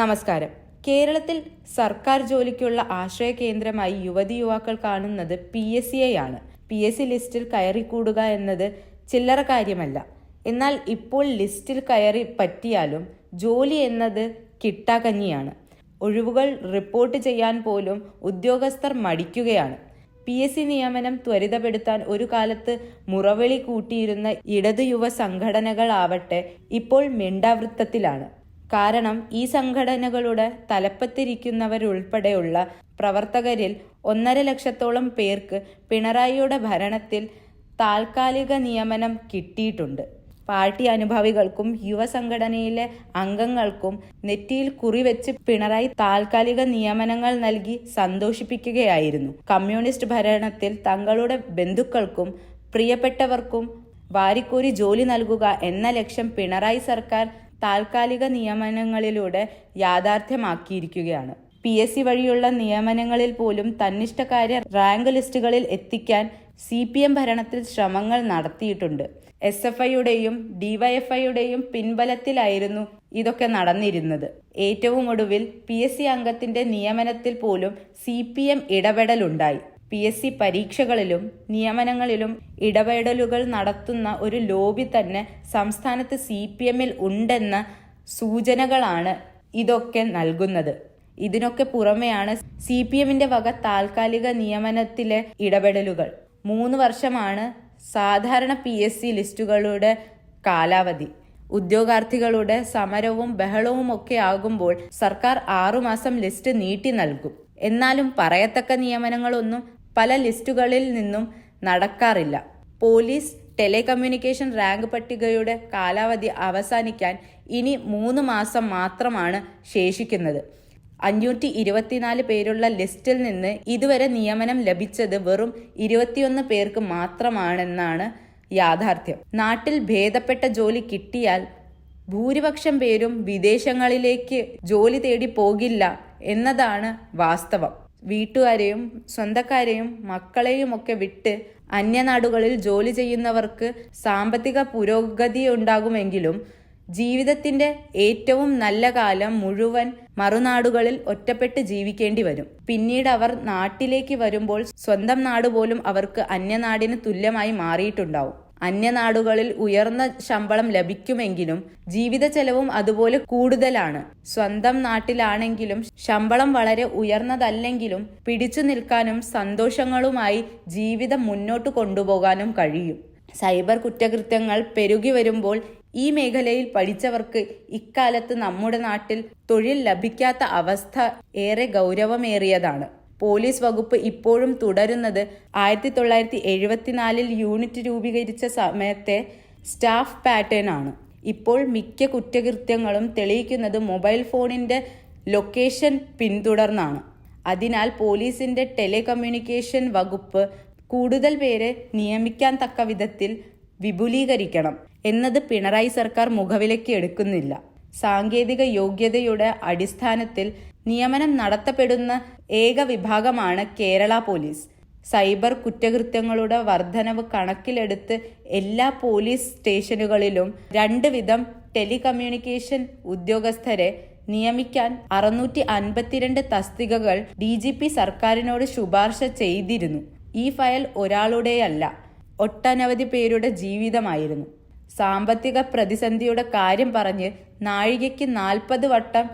നമസ്കാരം. കേരളത്തിൽ സർക്കാർ ജോലിക്കുള്ള ആശ്രയ കേന്ദ്രമായി യുവതി യുവാക്കൾ കാണുന്നത് പി എസ് സി ആണ്. പി എസ് സി ലിസ്റ്റിൽ കയറിക്കൂടുക എന്നത് ചില്ലറ കാര്യമല്ല. എന്നാൽ ഇപ്പോൾ ലിസ്റ്റിൽ കയറി പറ്റിയാലും ജോലി എന്നത് കിട്ടാക്കഞ്ഞിയാണ് ഒഴിവുകൾ റിപ്പോർട്ട് ചെയ്യാൻ പോലും ഉദ്യോഗസ്ഥർ മടിക്കുകയാണ്. പി എസ് സി നിയമനം ത്വരിതപ്പെടുത്താൻ ഒരു കാലത്ത് മുറവിളി കൂട്ടിയിരുന്ന ഇടതു യുവ സംഘടനകളാവട്ടെ ഇപ്പോൾ മിണ്ടാവൃത്തത്തിലാണ്. കാരണം ഈ സംഘടനകളുടെ തലപ്പത്തിരിക്കുന്നവരുൾപ്പെടെയുള്ള പ്രവർത്തകരിൽ ഒന്നര ലക്ഷത്തോളം പേർക്ക് പിണറായിയുടെ ഭരണത്തിൽ താൽക്കാലിക നിയമനം കിട്ടിയിട്ടുണ്ട്. പാർട്ടി അനുഭാവികൾക്കും യുവസംഘടനയിലെ അംഗങ്ങൾക്കും നെറ്റിയിൽ കുറിവെച്ച് പിണറായി താൽക്കാലിക നിയമനങ്ങൾ നൽകി സന്തോഷിപ്പിക്കുകയായിരുന്നു. കമ്മ്യൂണിസ്റ്റ് ഭരണത്തിൽ തങ്ങളുടെ ബന്ധുക്കൾക്കും പ്രിയപ്പെട്ടവർക്കും വാരിക്കോരി ജോലി നൽകുക എന്ന ലക്ഷ്യം പിണറായി സർക്കാർ താൽക്കാലിക നിയമനങ്ങളിലൂടെ യാഥാർത്ഥ്യമാക്കിയിരിക്കുകയാണ്. പി എസ് സി വഴിയുള്ള നിയമനങ്ങളിൽ പോലും തന്നിഷ്ടക്കാരെ റാങ്ക് ലിസ്റ്റുകളിൽ എത്തിക്കാൻ സി പി എം ഭരണത്തിൽ ശ്രമങ്ങൾ നടത്തിയിട്ടുണ്ട്. എസ് എഫ് ഐയുടെയും ഡിവൈഎഫ്ഐയുടെയും പിൻബലത്തിലായിരുന്നു ഇതൊക്കെ നടന്നിരുന്നത്. ഏറ്റവും ഒടുവിൽ പി എസ് സി അംഗത്തിന്റെ നിയമനത്തിൽ പോലും സി പി എം ഇടപെടലുണ്ടായി. പി എസ് സി പരീക്ഷകളിലും നിയമനങ്ങളിലും ഇടപെടലുകൾ നടത്തുന്ന ഒരു ലോബി തന്നെ സംസ്ഥാനത്ത് സി പി എമ്മിൽ ഉണ്ടെന്ന സൂചനകളാണ് ഇതൊക്കെ നൽകുന്നത്. ഇതിനൊക്കെ പുറമെയാണ് സി പി എമ്മിന്റെ വക താൽക്കാലിക നിയമനത്തിലെ ഇടപെടലുകൾ. മൂന്ന് വർഷമാണ് സാധാരണ പി എസ് സി ലിസ്റ്റുകളുടെ കാലാവധി. ഉദ്യോഗാർത്ഥികളുടെ സമരവും ബഹളവും ഒക്കെ ആകുമ്പോൾ സർക്കാർ ആറുമാസം ലിസ്റ്റ് നീട്ടി നൽകും. എന്നാലും പറയത്തക്ക നിയമനങ്ങളൊന്നും പല ലിസ്റ്റുകളിൽ നിന്നും നടക്കാറില്ല. പോലീസ് ടെലികമ്മ്യൂണിക്കേഷൻ റാങ്ക് പട്ടികയുടെ കാലാവധി അവസാനിക്കാൻ ഇനി മൂന്ന് മാസം മാത്രമാണ് ശേഷിക്കുന്നത്. അഞ്ഞൂറ്റി ഇരുപത്തിനാല് പേരുള്ള ലിസ്റ്റിൽ നിന്ന് ഇതുവരെ നിയമനം ലഭിച്ചത് വെറും ഇരുപത്തിയൊന്ന് പേർക്ക് മാത്രമാണെന്നാണ് യാഥാർത്ഥ്യം. നാട്ടിൽ ഭേദപ്പെട്ട ജോലി കിട്ടിയാൽ ഭൂരിപക്ഷം പേരും വിദേശങ്ങളിലേക്ക് ജോലി തേടി പോകില്ല എന്നതാണ് വാസ്തവം. വീട്ടുകാരെയും സ്വന്തക്കാരെയും മക്കളെയും ഒക്കെ വിട്ട് അന്യനാടുകളിൽ ജോലി ചെയ്യുന്നവർക്ക് സാമ്പത്തിക പുരോഗതി ഉണ്ടാകുമെങ്കിലും ജീവിതത്തിന്റെ ഏറ്റവും നല്ല കാലം മുഴുവൻ മറുനാടുകളിൽ ഒറ്റപ്പെട്ട് ജീവിക്കേണ്ടി വരും. പിന്നീട് അവർ നാട്ടിലേക്ക് വരുമ്പോൾ സ്വന്തം നാട് പോലും അവർക്ക് അന്യനാടിന് തുല്യമായി മാറിയിട്ടുണ്ടാവും. അന്യനാടുകളിൽ ഉയർന്ന ശമ്പളം ലഭിക്കുമെങ്കിലും ജീവിത ചെലവും അതുപോലെ കൂടുതലാണ്. സ്വന്തം നാട്ടിലാണെങ്കിലും ശമ്പളം വളരെ ഉയർന്നതല്ലെങ്കിലും പിടിച്ചു നിൽക്കാനും സന്തോഷങ്ങളുമായി ജീവിതം മുന്നോട്ട് കൊണ്ടുപോകാനും കഴിയും. സൈബർ കുറ്റകൃത്യങ്ങൾ പെരുകി വരുമ്പോൾ ഈ മേഖലയിൽ പഠിച്ചവർക്ക് ഇക്കാലത്ത് നമ്മുടെ നാട്ടിൽ തൊഴിൽ ലഭിക്കാത്ത അവസ്ഥ ഏറെ ഗൗരവമേറിയതാണ്. പോലീസ് വകുപ്പ് ഇപ്പോഴും തുടരുന്നത് ആയിരത്തി തൊള്ളായിരത്തി എഴുപത്തിനാലിൽ യൂണിറ്റ് രൂപീകരിച്ച സമയത്തെ സ്റ്റാഫ് പാറ്റേൺ ആണ്. ഇപ്പോൾ മിക്ക കുറ്റകൃത്യങ്ങളും തെളിയിക്കുന്നത് മൊബൈൽ ഫോണിന്റെ ലൊക്കേഷൻ പിന്തുടർന്നാണ്. അതിനാൽ പോലീസിന്റെ ടെലികമ്മ്യൂണിക്കേഷൻ വകുപ്പ് കൂടുതൽ പേരെ നിയമിക്കാൻ തക്ക വിധത്തിൽ വിപുലീകരിക്കണം. എന്നത് പിണറായി സർക്കാർ മുഖവിലയ്ക്ക് എടുക്കുന്നില്ല. സാങ്കേതിക യോഗ്യതയുടെ അടിസ്ഥാനത്തിൽ നിയമനം നടത്തപ്പെടുന്ന ഏക വിഭാഗമാണ് കേരള പോലീസ്. സൈബർ കുറ്റകൃത്യങ്ങളുടെ വർധനവ് കണക്കിലെടുത്ത് എല്ലാ പോലീസ് സ്റ്റേഷനുകളിലും രണ്ട് വിധം ടെലികമ്മ്യൂണിക്കേഷൻ ഉദ്യോഗസ്ഥരെ നിയമിക്കാൻ അറുന്നൂറ്റി അൻപത്തിരണ്ട് തസ്തികകൾ ഡി ജി പി സർക്കാരിനോട് ശുപാർശ ചെയ്തിരുന്നു. ഈ ഫയൽ ഒരാളുടെയല്ല ഒട്ടനവധി പേരുടെ ജീവിതമായിരുന്നു. സാമ്പത്തിക പ്രതിസന്ധിയുടെ കാര്യം പറഞ്ഞ് നാഴികയ്ക്ക് നാൽപ്പത് വട്ടം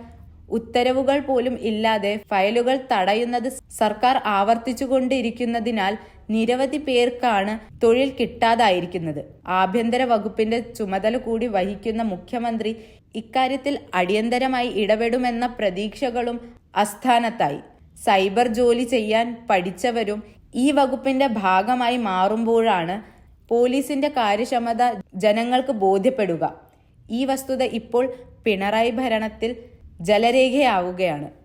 ഉത്തരവുകൾ പോലും ഇല്ലാതെ ഫയലുകൾ തടയുന്നത് സർക്കാർ ആവർത്തിച്ചുകൊണ്ടിരിക്കുന്നതിനാൽ നിരവധി പേർക്കാണ് തൊഴിൽ കിട്ടാതായിരിക്കുന്നത്. ആഭ്യന്തര വകുപ്പിന്റെ ചുമതല കൂടി വഹിക്കുന്ന മുഖ്യമന്ത്രി ഇക്കാര്യത്തിൽ അടിയന്തരമായി ഇടപെടുമെന്ന പ്രതീക്ഷകളും അസ്ഥാനത്തായി സൈബർ ജോലി ചെയ്യാൻ പഠിച്ചവരും ഈ വകുപ്പിന്റെ ഭാഗമായി മാറുമ്പോഴാണ് പോലീസിന്റെ കാര്യക്ഷമത ജനങ്ങൾക്ക് ബോധ്യപ്പെടുക. ഈ വസ്തുത ഇപ്പോൾ പിണറായി ഭരണത്തിൽ ജലരേഖയാവുകയാണ്.